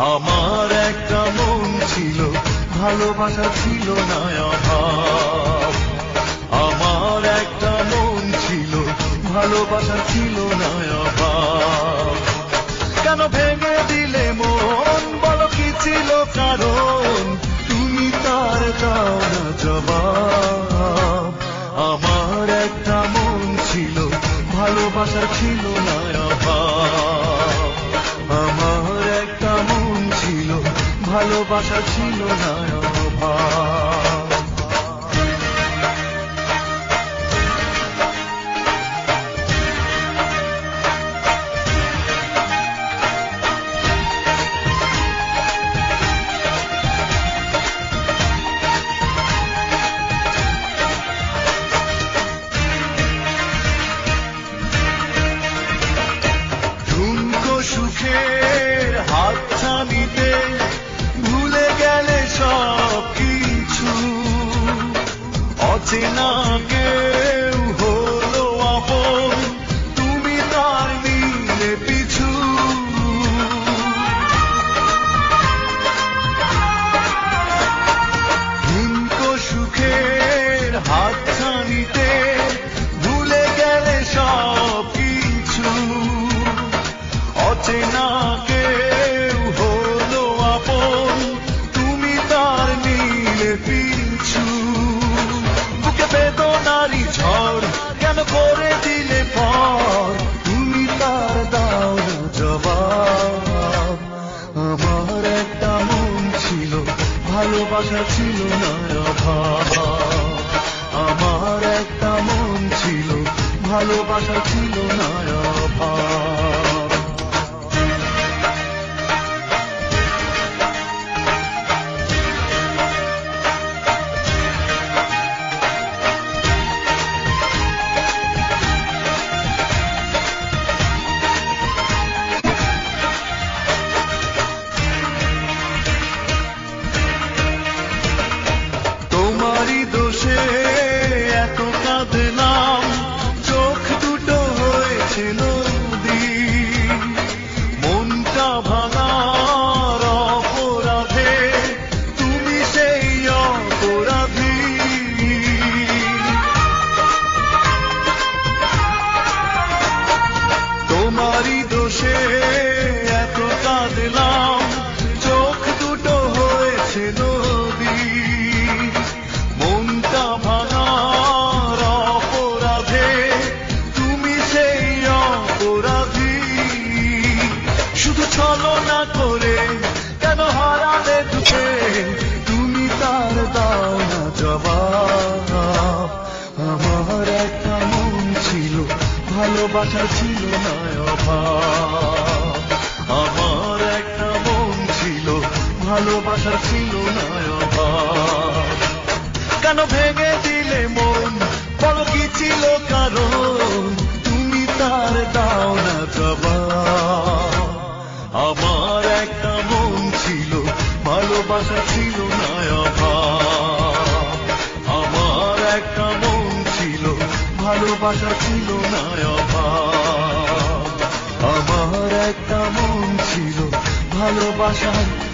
আমার একটা মন ছিল, ভালোবাসা ছিল না অভাব। আমার একটা মন ছিল, ভালোবাসা ছিল না অভাব। কেন ভেঙে দিলে মন? বলো কি ছিল কারণ? তুমি তার দাও না জবাব। আমার একটা মন ছিল, ভালোবাসা ছিল না ভালোবাসা ছিল না ঠুনকো পিছু। বুকে বেদনারি ঝড় কেন করে দিলে পর? তুমি তার দাও জবাব। আমার একটা মন ছিল, ভালোবাসা ছিল না আমার একটা মন ছিল, ভালোবাসা ছিল না হয়েছে নদী মনটা ভাঙার অপরাধে, তুমি সেই অপরাধী। শুধু ছলনা করে কেন হারালে দুঃখে? তুমি তার দাও না জবাব। আমার একটা মন ছিল, ভালোবাসা ছিল না অভাব। ভালোবাসা ছিল না কেন ভেঙে দিলে মন? বলো কি ছিল কারণ? তুমি তার দাও না জবাব আমার একটা মন ছিল ভালোবাসা ছিল না আমার একটা মন ছিল ভালোবাসা ছিল না আমার একটা মন ছিল ভালোবাসা